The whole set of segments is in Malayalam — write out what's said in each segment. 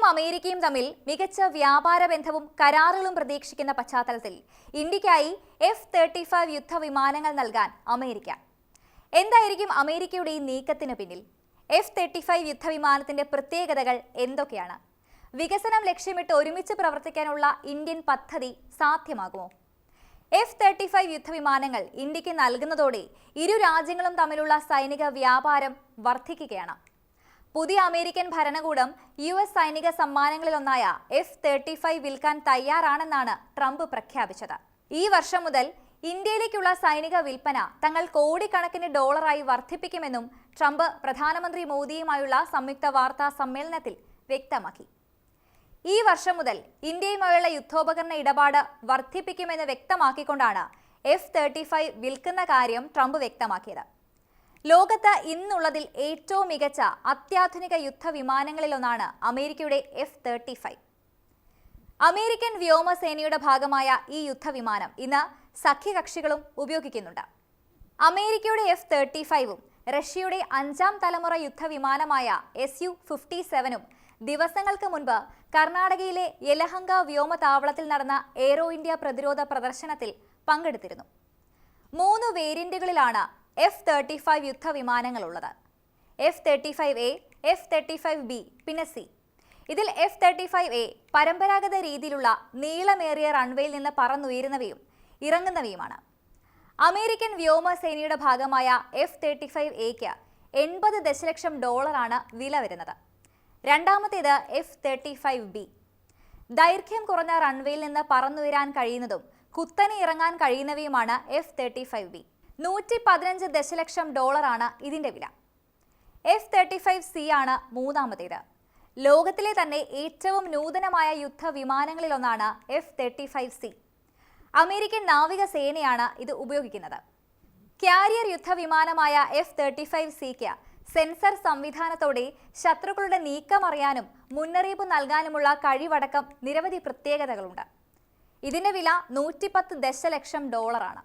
ഇന്ത്യയും അമേരിക്കയും തമ്മിൽ മികച്ച വ്യാപാര ബന്ധവും കരാറുകളും പ്രതീക്ഷിക്കുന്ന പശ്ചാത്തലത്തിൽ ഇന്ത്യക്കായി എഫ് തേർട്ടി ഫൈവ് യുദ്ധവിമാനങ്ങൾ നൽകാൻ അമേരിക്ക. എന്തായിരിക്കും അമേരിക്കയുടെ ഈ നീക്കത്തിന് പിന്നിൽ? എഫ് തേർട്ടി ഫൈവ് യുദ്ധവിമാനത്തിന്റെ പ്രത്യേകതകൾ എന്തൊക്കെയാണ്? വികസനം ലക്ഷ്യമിട്ട് ഒരുമിച്ച് പ്രവർത്തിക്കാനുള്ള ഇന്ത്യൻ പദ്ധതി സാധ്യമാകുമോ? എഫ് തേർട്ടി ഫൈവ് യുദ്ധവിമാനങ്ങൾ ഇന്ത്യയ്ക്ക് നൽകുന്നതോടെ ഇരു രാജ്യങ്ങളും തമ്മിലുള്ള സൈനിക വ്യാപാരം വർദ്ധിക്കുകയാണ്. പുതിയ അമേരിക്കൻ ഭരണകൂടം യു എസ് സൈനിക സമ്മാനങ്ങളിലൊന്നായ എഫ് തേർട്ടി ഫൈവ് വിൽക്കാൻ തയ്യാറാണെന്നാണ് ട്രംപ് പ്രഖ്യാപിച്ചത്. ഈ വർഷം മുതൽ ഇന്ത്യയിലേക്കുള്ള സൈനിക വിൽപ്പന തങ്ങൾ കോടിക്കണക്കിന് ഡോളറായി വർദ്ധിപ്പിക്കുമെന്നും ട്രംപ് പ്രധാനമന്ത്രി മോദിയുമായുള്ള സംയുക്ത വാർത്താ സമ്മേളനത്തിൽ വ്യക്തമാക്കി. ഈ വർഷം മുതൽ ഇന്ത്യയുമായുള്ള യുദ്ധോപകരണ ഇടപാട് വർദ്ധിപ്പിക്കുമെന്ന് വ്യക്തമാക്കിക്കൊണ്ടാണ് എഫ് തേർട്ടി ഫൈവ് വിൽക്കുന്ന കാര്യം ട്രംപ് വ്യക്തമാക്കിയത്. ലോകത്ത് ഇന്നുള്ളതിൽ ഏറ്റവും മികച്ച അത്യാധുനിക യുദ്ധവിമാനങ്ങളിലൊന്നാണ് അമേരിക്കയുടെ എഫ് തേർട്ടി ഫൈവ്. അമേരിക്കൻ വ്യോമസേനയുടെ ഭാഗമായ ഈ യുദ്ധവിമാനം ഇന്ന് സഖ്യകക്ഷികളും ഉപയോഗിക്കുന്നുണ്ട്. അമേരിക്കയുടെ എഫ് തേർട്ടി ഫൈവും റഷ്യയുടെ അഞ്ചാം തലമുറ യുദ്ധവിമാനമായ എസ് യു ഫിഫ്റ്റി സെവനും ദിവസങ്ങൾക്ക് മുൻപ് കർണാടകയിലെ യലഹങ്ക വ്യോമതാവളത്തിൽ നടന്ന എയ്റോ ഇന്ത്യ പ്രതിരോധ പ്രദർശനത്തിൽ പങ്കെടുത്തിരുന്നു. മൂന്ന് വേരിയന്റുകളിലാണ് F thirty five യുദ്ധവിമാനങ്ങളുള്ളത്. F thirty five A F thirty five B പിന്നെ സി ഇതിൽ എഫ് തേർട്ടി ഫൈവ് എ പരമ്പരാഗത രീതിയിലുള്ള നീളമേറിയ റൺവേയിൽ നിന്ന് പറന്നുയരുന്നവയും ഇറങ്ങുന്നവയുമാണ്. അമേരിക്കൻ വ്യോമസേനയുടെ ഭാഗമായ എഫ് തേർട്ടി ഫൈവ് എക്ക് എൺപത് ദശലക്ഷം ഡോളറാണ് വില വരുന്നത്. രണ്ടാമത്തേത് എഫ് തേർട്ടി ഫൈവ് ബി ദൈർഘ്യം കുറഞ്ഞ റൺവേയിൽ നിന്ന് പറന്നുയരാൻ കഴിയുന്നതും കുത്തനെ ഇറങ്ങാൻ കഴിയുന്നവയുമാണ് എഫ് തേർട്ടി ഫൈവ് ബി നൂറ്റി പതിനഞ്ച് ദശലക്ഷം ഡോളറാണ് ഇതിന്റെ വില. എഫ് തേർട്ടി ഫൈവ് സി ആണ് മൂന്നാമത്തേത്. ലോകത്തിലെ തന്നെ ഏറ്റവും നൂതനമായ യുദ്ധവിമാനങ്ങളിലൊന്നാണ് F thirty five C American നാവികസേനയാണ് ഇത് ഉപയോഗിക്കുന്നത്. ക്യാരിയർ യുദ്ധവിമാനമായ എഫ് തേർട്ടി ഫൈവ് സിക്ക് സെൻസർ സംവിധാനത്തോടെ ശത്രുക്കളുടെ നീക്കം അറിയാനും മുന്നറിയിപ്പ് നൽകാനുമുള്ള കഴിവടക്കം നിരവധി പ്രത്യേകതകളുണ്ട്. ഇതിന്റെ വില നൂറ്റിപ്പത്ത് ദശലക്ഷം ഡോളറാണ്.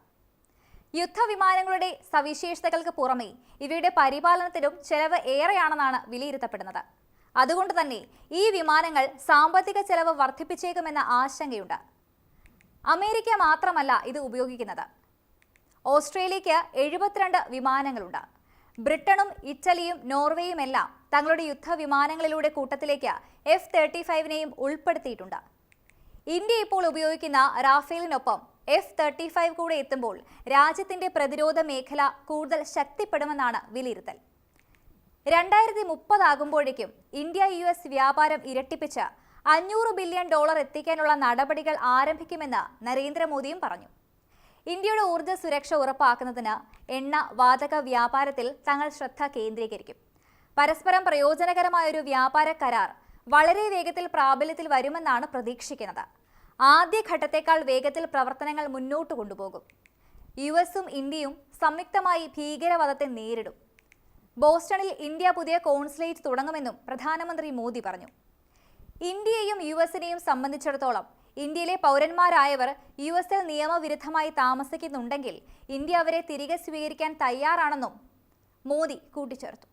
യുദ്ധവിമാനങ്ങളുടെ സവിശേഷതകൾക്ക് പുറമെ ഇവയുടെ പരിപാലനത്തിലും ചെലവ് ഏറെയാണെന്നാണ് വിലയിരുത്തപ്പെടുന്നത്. അതുകൊണ്ട് തന്നെ ഈ വിമാനങ്ങൾ സാമ്പത്തിക ചെലവ് വർദ്ധിപ്പിച്ചേക്കുമെന്ന ആശങ്കയുണ്ട്. അമേരിക്ക മാത്രമല്ല ഇത് ഉപയോഗിക്കുന്നത്. ഓസ്ട്രേലിയക്ക് എഴുപത്തിരണ്ട് വിമാനങ്ങളുണ്ട്. ബ്രിട്ടനും ഇറ്റലിയും നോർവേയും എല്ലാം തങ്ങളുടെ യുദ്ധവിമാനങ്ങളിലൂടെ കൂട്ടത്തിലേക്ക് എഫ് തേർട്ടി ഫൈവിനെയും ഉൾപ്പെടുത്തിയിട്ടുണ്ട്. ഇന്ത്യ ഇപ്പോൾ ഉപയോഗിക്കുന്ന റാഫേലിനൊപ്പം എഫ് തേർട്ടി ഫൈവ് കൂടെ എത്തുമ്പോൾ രാജ്യത്തിന്റെ പ്രതിരോധ മേഖല കൂടുതൽ ശക്തിപ്പെടുമെന്നാണ് വിലയിരുത്തൽ. രണ്ടായിരത്തി മുപ്പതാകുമ്പോഴേക്കും ഇന്ത്യ യു എസ് വ്യാപാരം ഇരട്ടിപ്പിച്ച് അഞ്ഞൂറ് ബില്യൺ ഡോളർ എത്തിക്കാനുള്ള നടപടികൾ ആരംഭിക്കുമെന്ന് നരേന്ദ്രമോദിയും പറഞ്ഞു. ഇന്ത്യയുടെ ഊർജ സുരക്ഷ ഉറപ്പാക്കുന്നതിന് എണ്ണ വാതക വ്യാപാരത്തിൽ തങ്ങൾ ശ്രദ്ധ കേന്ദ്രീകരിക്കും. പരസ്പരം പ്രയോജനകരമായ ഒരു വ്യാപാര കരാർ വളരെ വേഗത്തിൽ പ്രാബല്യത്തിൽ വരുമെന്നാണ് പ്രതീക്ഷിക്കുന്നത്. ആദ്യ ഘട്ടത്തേക്കാൾ വേഗത്തിൽ പ്രവർത്തനങ്ങൾ മുന്നോട്ട് കൊണ്ടുപോകും. യു എസും ഇന്ത്യയും സംയുക്തമായി ഭീകരവാദത്തെ നേരിടും. ബോസ്റ്റണിൽ ഇന്ത്യ പുതിയ കോൺസുലേറ്റ് തുടങ്ങുമെന്നും പ്രധാനമന്ത്രി മോദി പറഞ്ഞു. ഇന്ത്യയെയും യു എസിനെയും സംബന്ധിച്ചിടത്തോളം ഇന്ത്യയിലെ പൗരന്മാരായവർ യു എസിൽ നിയമവിരുദ്ധമായി താമസിക്കുന്നുണ്ടെങ്കിൽ ഇന്ത്യ അവരെ തിരികെ സ്വീകരിക്കാൻ തയ്യാറാണെന്നും മോദി കൂട്ടിച്ചേർത്തു.